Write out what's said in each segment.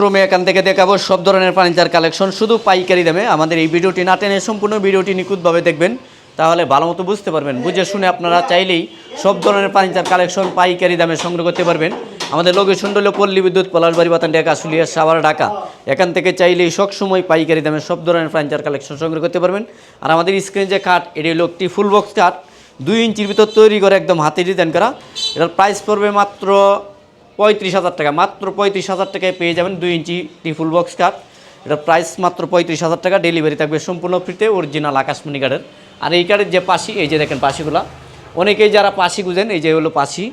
রুমে এখান থেকে দেখাবো সব ধরনের ফার্নিচার কালেকশন শুধু পাইকারি দামে। আমাদের এই ভিডিওটি না টেনে সম্পূর্ণ ভিডিওটি নিখুঁতভাবে দেখবেন, তাহলে ভালো মতো বুঝতে পারবেন। বুঝে শুনে আপনারা চাইলেই সব ধরনের ফার্নিচার কালেকশন পাইকারি দামে সংগ্রহ করতে পারবেন। আমাদের লোকেশন হলো পল্লী বিদ্যুৎ, পলাশবাড়ি বাতান ঢাকা আশুলিয়া সাভার, ঢাকা। এখান থেকে চাইলেই সবসময় পাইকারি দামে সব ধরনের ফার্নিচার কালেকশন সংগ্রহ করতে পারবেন। আর আমাদের স্ক্রিনে যে কাঠ এটি হলো একটি ফুল বক্স কাঠ দুই ইঞ্চির ভিতর তৈরি করে একদম হাতে ডিজাইন করা। এটার প্রাইস পড়বে মাত্র পঁয়ত্রিশ হাজার টাকা। মাত্র পঁয়ত্রিশ হাজার টাকায় পেয়ে যাবেন দুই ইঞ্চি টি ফুল বক্স কাঠ এটার প্রাইস মাত্র পঁয়ত্রিশ হাজার টাকা। ডেলিভারি থাকবে সম্পূর্ণ ফ্রিতে অরিজিনাল আকাশমণি কাঠের। আর এই কার্ডের যে পাশি, এই যে দেখেন পাশিগুলা, অনেকেই যারা পাশি গুজেন এই যে হলো পাশি।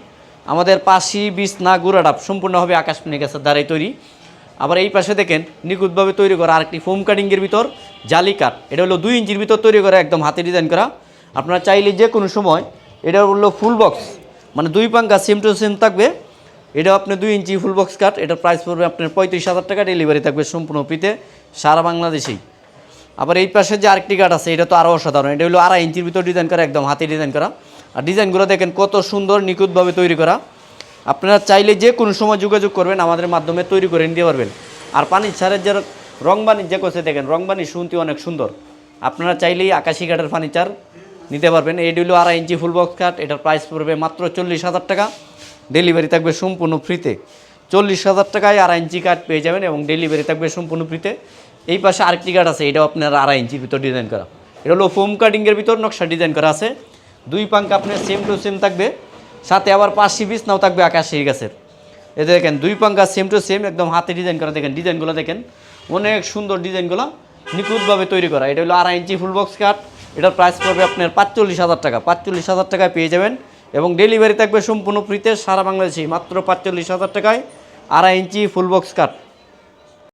আমাদের পাশি, বিছনা গুড়াডাপ সম্পূর্ণভাবে আকাশমণি গাছের দ্বারাই তৈরি। আবার এই পাশে দেখেন, নিখুঁতভাবে তৈরি করা আরেকটি ফোম কাটিংয়ের ভিতর জালি কাঠ। এটা হলো দুই ইঞ্চির ভিতর তৈরি করা, একদম হাতে ডিজাইন করা। আপনারা চাইলে যে কোনো সময়, এটা হলো ফুল বক্স মানে দুই পাঙ্কা সেম টু সেম থাকবে। এটা আপনি দুই ইঞ্চি ফুল বক্স কাট এটার প্রাইস পড়বে আপনার পঁয়ত্রিশ হাজার টাকা ডেলিভারি থাকবে সম্পূর্ণ ফ্রিতে, সারা বাংলাদেশেই। আবার এই পাশে যে আরেকটি কাঠ আছে, এটা তো আরও অসাধারণ, এটা হলো আড়াই ইঞ্চির ভিতর ডিজাইন করা, একদম হাতে ডিজাইন করা। আর ডিজাইনগুলো দেখেন কত সুন্দর, নিখুঁতভাবে তৈরি করা। আপনারা চাইলে যে কোনো সময় যোগাযোগ করবেন, আমাদের মাধ্যমে তৈরি করে নিতে পারবেন। আর পানির ছাড়ের যে রংবানি যে করছে, দেখেন রংবানি শুনতে অনেক সুন্দর। আপনারা চাইলেই আকাশি কাঠের ফার্নিচার নিতে পারবেন। এটি হলো আড়াই ইঞ্চি ফুল বক্স কাঠ এটার প্রাইস পড়বে মাত্র চল্লিশ হাজার টাকা। ডেলিভারি থাকবে সম্পূর্ণ ফ্রিতে চল্লিশ হাজার টাকায় আড়াই ইঞ্চি কাঠ পেয়ে যাবেন এবং ডেলিভারি থাকবে সম্পূর্ণ ফ্রিতে এই পাশে আরেকটি কাঠ আছে, এটাও আপনার আড়াই ইঞ্চির ভিতর ডিজাইন করা। এটা হলো ফোম কাটিংয়ের ভিতর নকশা ডিজাইন করা আছে। দুই পাঙ্কা আপনার সেম টু সেম থাকবে। সাথে আবার পাঁচশি পিস নাও থাকবে আকাশি গাছের। এতে দেখেন, দুই পাঙ্কা সেম টু সেম একদম হাতে ডিজাইন করা দেখেন ডিজাইনগুলো দেখেন। অনেক সুন্দর ডিজাইনগুলো নিখুঁতভাবে তৈরি করা। এটা হলো আড়াই ইঞ্চি ফুল বক্স কাঠ এটার প্রাইস পড়বে আপনার পাঁচচল্লিশ হাজার টাকা। পাঁচচল্লিশ হাজার টাকায় পেয়ে যাবেন। এবং ডেলিভারি থাকবে সম্পূর্ণ ফ্রিতে সারা বাংলাদেশে মাত্র পাঁচচল্লিশ হাজার টাকায় আড়াই ইঞ্চি ফুল বক্স কাঠ।